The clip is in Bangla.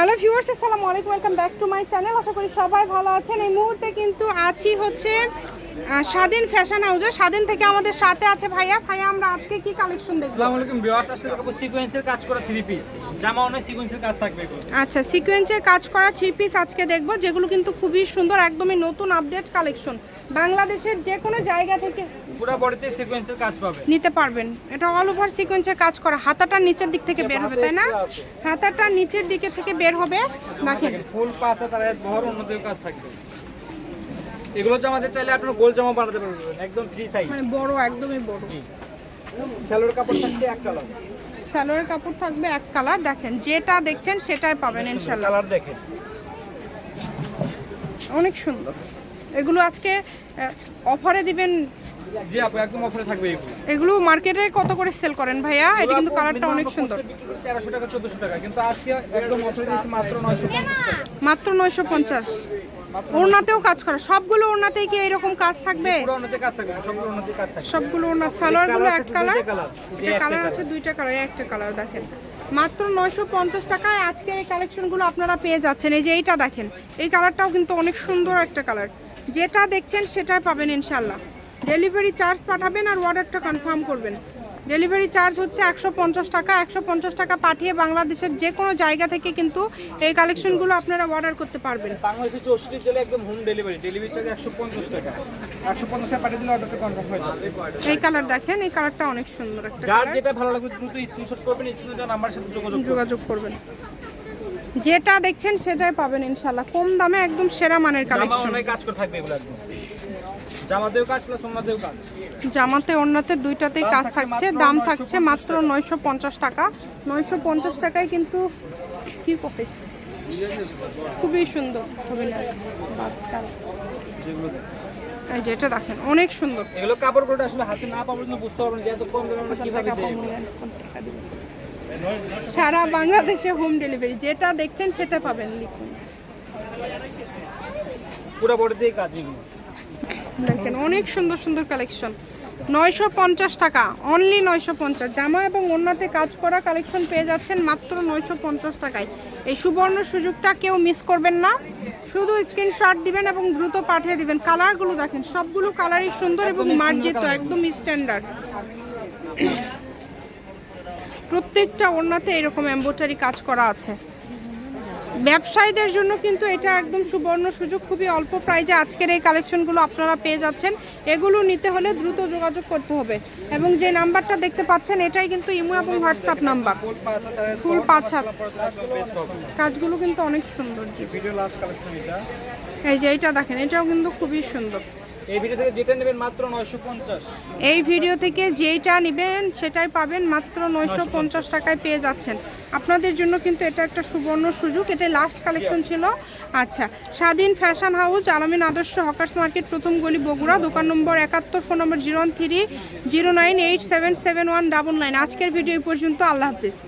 হ্যালো ভিউয়ার্স আসসালামু আলাইকুম welcome back to my channel. আশা করি সবাই ভালো আছেন। এই মুহূর্তে কিন্তু আছি হচ্ছে স্বাধীন ফ্যাশন হাউসে স্বাধীন থেকে আমাদের সাথে আছে ভাইয়া। ভাইয়া আমরা আজকে কি কালেকশন দেখব? আসসালামু আলাইকুম ভিউয়ার্স আজকে দেখাবো সিকোয়েন্সের কাজ করা থ্রি পিস জামা অনেক সিকোয়েন্সের কাজ থাকবে আচ্ছা সিকোয়েন্সের কাজ করা থ্রি পিস আজকে দেখব যেগুলো কিন্তু খুবই সুন্দর একদমই নতুন আপডেট কালেকশন বাংলাদেশের যে কোনো জায়গা থেকে পুরো বডিতে সিকোয়েন্সের কাজ পাবে। নিতে পারবেন। এটা অল ওভার সিকোয়েন্সের কাজ করা। হাতাটা নিচের দিক থেকে বের হবে তাই না? হাতাটা নিচের দিকে থেকে বের হবে। দেখেন। ফুল পাঁচা তার বহর অন্যদের কাজ থাকবে। এগুলো জামাতে চাইলে আপনার গোল জামা বানাতে পারবেন একদম ফ্রি সাইজ মানে বড় একদমই বড়। স্যালোর কাপড় থাকছে এক কালার সালোয়ারের কাপড় থাকবে এক কালার দেখেন যেটা দেখছেন সেটাই পাবেন ইনশাল্লাহ। কালার দেখেন। অনেক সুন্দর। এগুলো আজকে অফারে দিবেন জি আপু একদম অফারে থাকবে এগুলো এগুলো মার্কেটে কত করে সেল করেন ভাইয়া? এটা কিন্তু কালারটা অনেক সুন্দর। তেরোশো টাকা চোদ্দশো টাকা। কিন্তু আজকে একদম অফারে দিচ্ছি মাত্র নয়শো মাত্র নয়শো পঞ্চাশ। ওড়নাতেও কাজ করা। সবগুলো ওড়নাতেই কি এরকম কাজ থাকবে? পুরো অন্যতে কাজ থাকবে সবগুলো অন্যতে কাজ থাকবে। সবগুলো ওড়না সালোয়ারগুলো এক কালার এটা কালার আছে দুইটা কালার একটা কালার দেখেন। মাত্র নয়শো পঞ্চাশ টাকায় আজকের এই কালেকশনগুলো আপনারা পেয়ে যাচ্ছেন। এই যে এইটা দেখেন এই কালারটাও কিন্তু অনেক সুন্দর একটা কালার যেটা দেখছেন সেটাই পাবেন ইনশাল্লাহ ডেলিভারি চার্জ পাঠাবেন আর অর্ডারটা কনফার্ম করবেন। ডেলিভারি চার্জ হচ্ছে একশো পঞ্চাশ টাকা। একশো পঞ্চাশ টাকা পাঠিয়ে বাংলাদেশের যে কোনো জায়গা থেকে কিন্তু এই কালেকশনগুলো আপনারা অর্ডার করতে পারবেন। বাংলাদেশের চৌষট্টি জেলে একদম হোম ডেলিভারি ডেলিভারি চার্জ একশো পঞ্চাশ টাকা। একশো পঞ্চাশ টাকা পাঠিয়ে দিলে অর্ডারটা কনফার্ম হয়ে যাবে। এই কালার দেখেন এই কালারটা অনেক সুন্দর একটা যার যেটা ভালো লাগবে দ্রুত স্ক্রিনশট করবেন স্ক্রিনে দেওয়া সাথে যোগাযোগ করবেন। যোগাযোগ করবেন। যেটা দেখছেন সেটাই পাবেন ইনশাল্লাহ কম দামে একদম সেরা মানের কালেকশন কাজ করে থাকবে এগুলো একদম। জামাতেও কাজ প্লাস অন্যতেও কাজ? জামাতে অন্যতে দুইটাতেই কাজ থাকছে দাম থাকছে মাত্র নয়শো পঞ্চাশ টাকা। নয়শো পঞ্চাশ টাকায় কিন্তু কি কপি খুবই সুন্দর হবে না এই যে এটা দেখেন অনেক সুন্দর। এগুলো কাপড়গুলো আসলে হাতে না পাবো কিন্তু বুঝতে পারবেন যে এত কম দামে আমরা কীভাবে। সারা বাংলাদেশে হোম ডেলিভারি যেটা দেখছেন সেটা পাবেন লিখুন। পুরো বডিতেই কাজ এগুলো। দেখেন অনেক সুন্দর সুন্দর কালেকশন নয়শো পঞ্চাশ টাকা অনলি নয়শো পঞ্চাশ। জামা এবং অন্যতে কাজ করা কালেকশন পেয়ে যাচ্ছেন মাত্র নয়শো পঞ্চাশ টাকায়। এই সুবর্ণ সুযোগটা কেউ মিস করবেন না। শুধু স্ক্রিনশট দিবেন এবং দ্রুত পাঠিয়ে দিবেন। কালারগুলো দেখেন সবগুলো কালারই সুন্দর এবং মার্জিত একদম স্ট্যান্ডার্ড প্রত্যেকটা ওড়নাতে এরকম এম্বোটারি কাজ করা আছে। ব্যবসায়ীদের জন্য কিন্তু এটা একদম সুবর্ণ সুযোগ খুবই অল্প প্রাইজে আজকের এই কালেকশনগুলো আপনারা পেয়ে যাচ্ছেন এগুলো নিতে হলে দ্রুত যোগাযোগ করতে হবে এবং যে নাম্বারটা দেখতে পাচ্ছেন এটাই কিন্তু ইমো এবং হোয়াটসঅ্যাপ নাম্বার ফুল পাঁচ হাত কাজগুলো কিন্তু অনেক সুন্দর এই যে এইটা দেখেন এটাও কিন্তু খুবই সুন্দর এই ভিডিও থেকে যেটা নেবেন মাত্র নয়শো পঞ্চাশ। এই ভিডিও থেকে যেইটা নেবেন সেটাই পাবেন মাত্র নয়শো পঞ্চাশ টাকায় পেয়ে যাচ্ছেন। আপনাদের জন্য কিন্তু এটা একটা সুবর্ণ সুযোগ এটা লাস্ট কালেকশন ছিল। আচ্ছা স্বাধীন ফ্যাশন হাউস আলামিন আদর্শ হকার্স মার্কেট প্রথম গলি বগুড়া দোকান নম্বর একাত্তর ফোন নম্বর zero three zero nine eight seven seven one double nine আজকের ভিডিও পর্যন্ত আল্লাহ হাফিজ।